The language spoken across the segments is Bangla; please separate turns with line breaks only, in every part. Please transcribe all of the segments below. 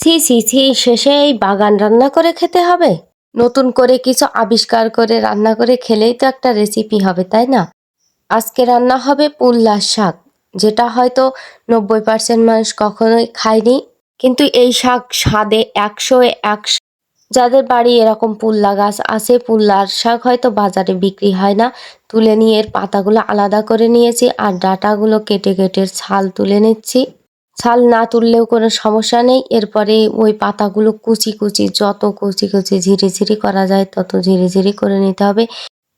ছি ছি ছি, শেষে এই বাগান রান্না করে খেতে হবে। নতুন করে কিছু আবিষ্কার করে রান্না করে খেলেই তো একটা রেসিপি হবে, তাই না? আজকে রান্না হবে পুল্লার শাক, যেটা হয়তো নব্বই পার্সেন্ট মানুষ কখনোই খায়নি, কিন্তু এই শাক স্বাদে একশো একশো। যাদের বাড়ি এরকম পুল্লা গাছ আছে, পুল্লার শাক হয়তো বাজারে বিক্রি হয় না। তুলে নিয়ে এর পাতাগুলো আলাদা করে নিয়েছি আর ডাটাগুলো কেটে কেটে ছাল তুলে নিচ্ছি। ছাল না তুললেও কোনো সমস্যা নেই। এরপরে ওই পাতাগুলো কুচি কুচি, যত কুচি কুচি ঝিরি ঝিরি করা যায় তত ঝিরি ঝিরি করে নিতে হবে।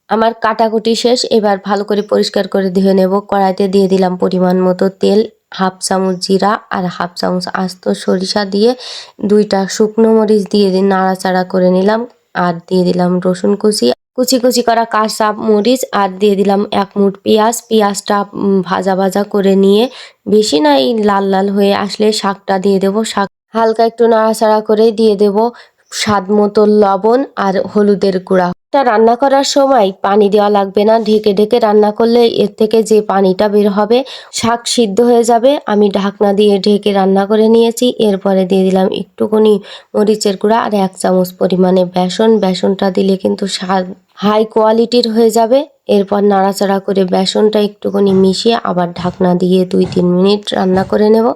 আমার কাটাকুটি শেষ, এবার ভালো করে পরিষ্কার করে ধুয়ে নেব। কড়াইতে দিয়ে দিলাম পরিমাণ মতো তেল, হাফ চামচ জিরা আর হাফ চামচ আস্ত সরিষা দিয়ে দুইটা শুকনো মরিচ দিয়ে নাড়াচাড়া করে নিলাম। আর দিয়ে দিলাম রসুন কুচি। কুচি কুচি করা কাঁচা মরিচ আর দিয়ে দিলাম এক মুঠ পেঁয়াজ। পেঁয়াজটা ভাজা ভাজা করে নিয়ে বেশি না এই লাল লাল হয়ে আসলে শাকটা দিয়ে দেবো। শাক হালকা একটু নাড়াচাড়া করে দিয়ে দেব স্বাদ মতো লবণ আর হলুদের গুঁড়া। এটা রান্না করার সময় পানি দেওয়া লাগবে না। ঢেকে ঢেকে রান্না করলে এর থেকে যে পানিটা বের হবে, শাক সিদ্ধ হয়ে যাবে। আমি ঢাকনা দিয়ে ঢেকে রান্না করে নিয়েছি। এরপরে দিয়ে দিলাম একটুখানি মরিচের গুঁড়া আর এক চামচ পরিমাণে বেসন। বেসনটা দিলে কিন্তু স্বাদ হাই কোয়ালিটির হয়ে যাবে। এরপর নাড়াচাড়া করে বেসনটা একটুখানি মিশিয়ে আবার ঢাকনা দিয়ে দুই তিন মিনিট রান্না করে নেব।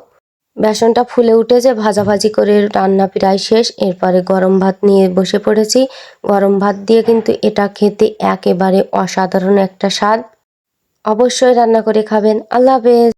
বেসনটা ফুলে উঠেছে, ভাজাভাজি করে রান্না প্রায় শেষ। এরপরে গরম ভাত নিয়ে বসে পড়েছি। গরম ভাত দিয়ে কিন্তু এটা খেতে একেবারে অসাধারণ একটা স্বাদ। অবশ্যই রান্না করে খাবেন। আল্লাহ হাফেজ।